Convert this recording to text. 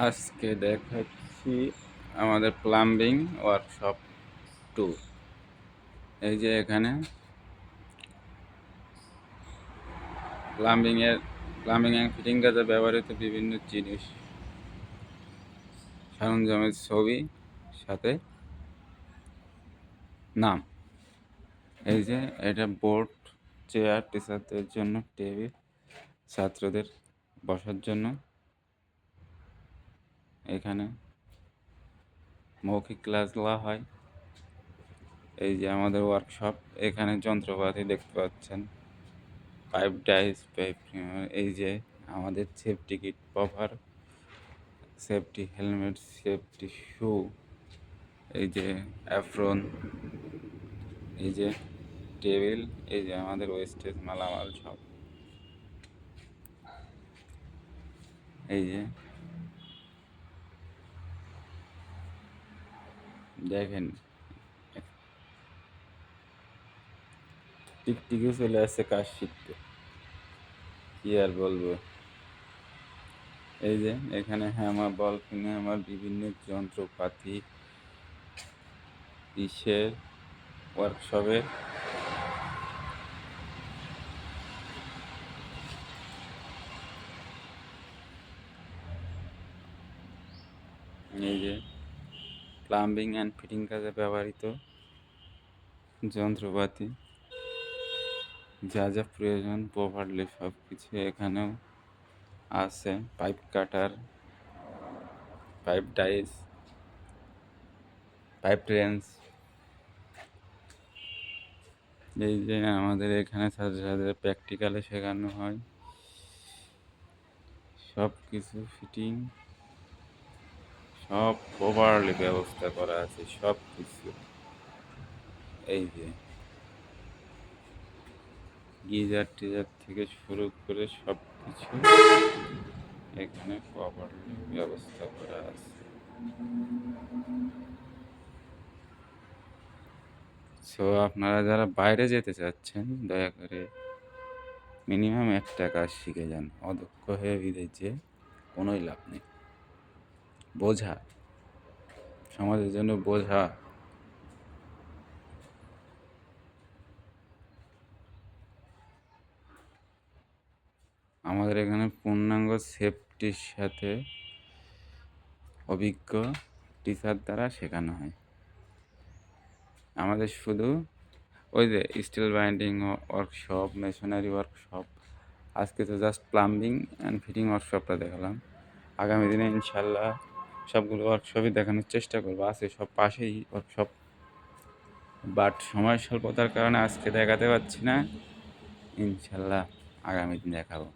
আজকে দেখাচ্ছি আমাদের প্লাম্বিং ওয়ার্কশপ টু এই যে এখানে প্লাম্বিং এর প্লাম্বিং এন্ড ফিটিং কাজে ব্যবহৃত বিভিন্ন জিনিস, সরঞ্জামের ছবি, সাথে নাম। এই যে এটা বোর্ড চেয়ার টিচারদের জন্য টেবিল ছাত্রদের বসার জন্য। এখানে। মৌখিক ক্লাস দেওয়া হয়। এই যে আমাদের ওয়ার্কশপ এখানে যন্ত্রপাতি দেখতে পাচ্ছেন। পাইপ ডাইস পাইপ এই যে আমাদের safety kit cover safety helmet safety shoe এই যে অ্যাফ্রন এই যে টেবিল এই যে আমাদের ওয়েস্টেজ মালামাল সব। এই যে দেখেন। টিকটিকে চলে আসছে কাজ শিখতে। কি আর বলব? এই যে এখানে হ্যামার বল কিনে আমার বিভিন্ন যন্ত্রপাতি, ইসের ওয়ার্কশপে এই যে প্লাম্বিং অ্যান্ড ফিটিং কাজে ব্যবহৃত যন্ত্রপাতি। যা যা প্রয়োজন প্রপারলি সব কিছু এখানেও আছে। Pipe cutter pipe dies pipe wrench এই যে আমাদের এখানে ছাত্রছাত্রীদের প্র্যাকটিক্যালে শেখানো হয়। সব কিছু ফিটিং সব প্রপারলি ব্যবস্থা করা আছে, সব কিছু। এই যে, গিজার টিজার থেকে শুরু করে সব কিছু এখানে প্রপারলি ব্যবস্থা করা আছে। সো আপনারা যারা বাইরে যেতে চাচ্ছেন, দয়া করে মিনিমাম এক টাকা শিখে যান। অদক্ষ হয়ে বিদেশে কোনোই লাভ নেই। বোঝা। সমাজের জন্য বোঝা। আমাদের এখানে পূর্ণাঙ্গ সেফটির সাথে অভিজ্ঞ টিচার দ্বারা শেখানো হয়। আমাদের শুধু ওই যে steel binding workshop machinery workshop আজকে তো জাস্ট প্লাম্বিং অ্যান্ড ফিটিং ওয়ার্কশপটা দেখালাম। আগামী দিনে ইনশাল্লাহ সবগুলো ওয়ার্কশপই দেখানোর চেষ্টা করব। আছে সব পাশেই ওয়ার্কশপ বাট সময় স্বল্পতার কারণে আজকে দেখাতে পারছি না। ইনশাল্লাহ আগামী দিন দেখাবো।